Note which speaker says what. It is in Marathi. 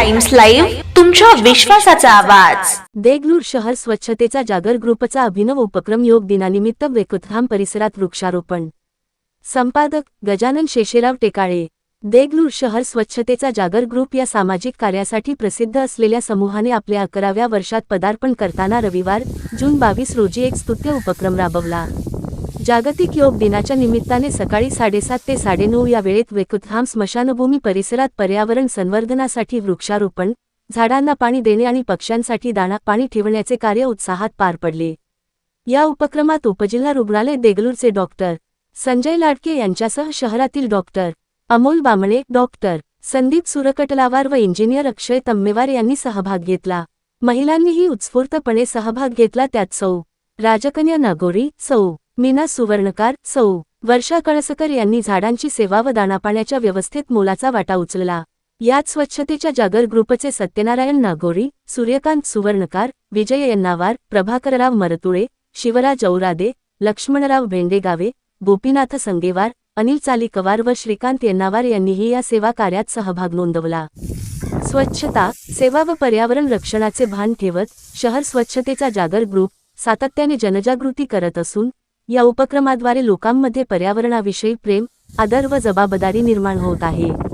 Speaker 1: टाइम्स लाईव्ह तुमच्या विश्वासाचा आवाज.
Speaker 2: देगलूर शहर स्वच्छतेचा जागर ग्रुपचा अभिनव उपक्रम योग दिनानिमित्त वेकुतधाम परिसरात वृक्षारोपण. संपादक गजानन शेषेराव टेकाळे. देगलूर शहर स्वच्छतेचा जागर ग्रुप या सामाजिक कार्यासाठी प्रसिद्ध असलेल्या समूहाने आपल्या अकराव्या वर्षात पदार्पण करताना रविवार जून बावीस रोजी एक स्तुत्य उपक्रम राबवला. जागतिक योग दिनाच्या निमित्ताने सकाळी साडेसात ते साडेनऊ या वेळेत वेकुतधाम स्मशानभूमी परिसरात पर्यावरण संवर्धनासाठी वृक्षारोपण झाडांना पाणी देणे आणि पक्ष्यांसाठी दाणा पाणी ठेवण्याचे कार्य उत्साहात पार पडले. या उपक्रमात उपजिल्हा रुग्णालय देगलूरचे डॉक्टर संजय लाडके यांच्यासह शहरातील डॉक्टर अमोल बामणे डॉक्टर संदीप सुरकटलावार व इंजिनियर अक्षय तम्मेवार यांनी सहभाग घेतला. महिलांनीही उत्स्फूर्तपणे सहभाग घेतला त्यात सौ. राजकन्या नागोरी सौ. मीना सुवर्णकार सौ. वर्षा कळसकर यांनी झाडांची सेवा व दाणापाण्याच्या व्यवस्थेत मोलाचा वाटा उचलला. यात स्वच्छतेच्या जागर ग्रुपचे सत्यनारायण नागोरी सूर्यकांत सुवर्णकार विजय यन्नावार प्रभाकरराव मरतुळे शिवराज औरादे लक्ष्मणराव भेंडेगावे गोपीनाथ संगेवार अनिल चालिकवार व श्रीकांत यन्नावार यांनीही या सेवा कार्यात सहभाग नोंदवला. स्वच्छता सेवा व पर्यावरण रक्षणाचे भान ठेवत शहर स्वच्छतेचा जागर ग्रुप सातत्याने जनजागृती करत असून या उपक्रमाद्वारे लोकांमध्ये पर्यावरणाविषयी प्रेम आदर व जबाबदारी निर्माण होत आहे.